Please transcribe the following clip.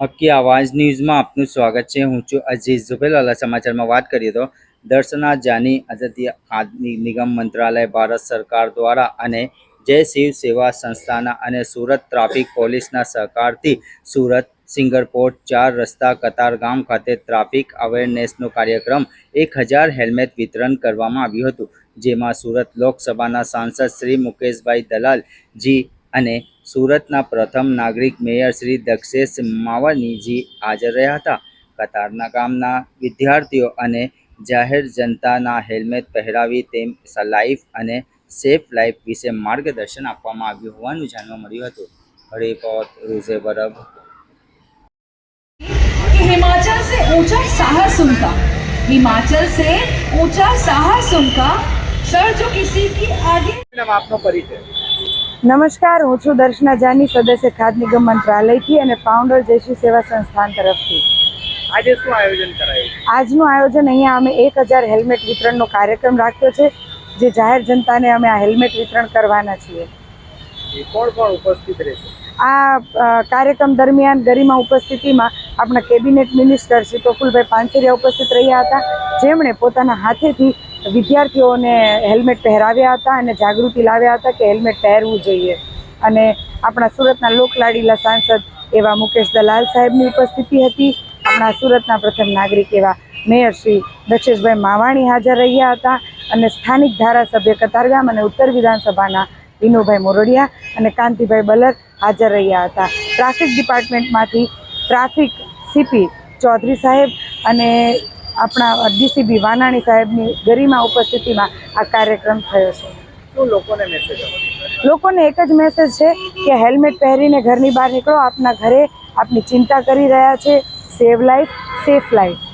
હક્કી આવાજ ન્યૂઝમાં આપનું સ્વાગત છે હું છું અઝીઝ ઝુબેલાલા સમાચારમાં વાત કરીએ તો દર્શના જાની આઝાદી ખાદ્ય નિગમ મંત્રાલય ભારત સરકાર દ્વારા અને જય શિવ સેવા સંસ્થાના અને સુરત ટ્રાફિક પોલીસના સહકારથી સુરત સિંગરપોર્ટ ચાર રસ્તા કતારગામ ખાતે ટ્રાફિક અવેરનેસનો કાર્યક્રમ એક હજાર હેલ્મેટ વિતરણ કરવામાં આવ્યું હતું જેમાં સુરત લોકસભાના સાંસદ શ્રી મુકેશભાઈ દલાલજી અને સુરતના પ્રથમ નાગરિક મેયર શ્રી દક્ષેશ માવાનીજી હાજર રહ્યા હતા કતારના ગામના વિદ્યાર્થીઓ અને જાહેર જનતાના હેલ્મેટ પહેરાવી તેમ લાઈફ અને સેફ લાઈફ વિશે માર્ગદર્શન આપવામાં આવ્યું હોવાનું જાણવા મળ્યું હતું રિપોર્ટ રૂઝે બરબ कि हिमाचल से ऊंचा साहस उनका हिमाचल से ऊंचा साहस उनका सर जो किसी की आगे મેડમ આપનો પરિચય નમસ્કાર હું છું દર્શના જાની સદસ્ય ખાદ નિગમ મંત્રાલયથી અને ફાઉન્ડર જયશ્રી સેવા સંસ્થાન તરફથી. આજે શું આયોજન કરાયું? આજનું આયોજન અહીંયા અમે એક હજાર હેલ્મેટ વિતરણનો કાર્યક્રમ રાખ્યો છે જે જાહેર જનતાને અમે આ હેલ્મેટ વિતરણ કરવાના છીએ. કોણ કોણ ઉપસ્થિત રહેશે? આ કાર્યક્રમ દરમિયાન ગરિમા ઉપસ્થિતિમાં આપણા કેબિનેટ મિનિસ્ટર શ્રી પ્રફુલભાઈ પાનસેરિયા ઉપસ્થિત રહ્યા હતા જેમણે પોતાના હાથેથી વિદ્યાર્થીઓને હેલ્મેટ પહેરાવ્યા હતા અને જાગૃતિ લાવ્યા હતા કે હેલ્મેટ પહેરવું જોઈએ. અને આપણા સુરતના લોકલાડીલા સાંસદ એવા મુકેશ દલાલ સાહેબની ઉપસ્થિતિ હતી. આપણા સુરતના પ્રથમ નાગરિક એવા મેયર શ્રી દક્ષેશભાઈ માવાણી હાજર રહ્યા હતા અને સ્થાનિક ધારાસભ્ય કતારગામ અને ઉત્તર વિધાનસભાના વિનુભાઈ મોરડિયા અને કાંતિભાઈ બલર હાજર રહ્યા હતા. ટ્રાફિક ડિપાર્ટમેન્ટમાંથી ટ્રાફિક સીપી ચૌધરી સાહેબ અને આપણા ડીસીબી વાનાણી સાહેબની ગરિમા ઉપસ્થિતિમાં આ કાર્યક્રમ થયો છે. શું લોકોને મેસેજ લોકોને એક જ મેસેજ છે કે હેલ્મેટ પહેરીને ઘરની બહાર નીકળો. આપના ઘરે આપની ચિંતા કરી રહ્યા છે. Save life safe life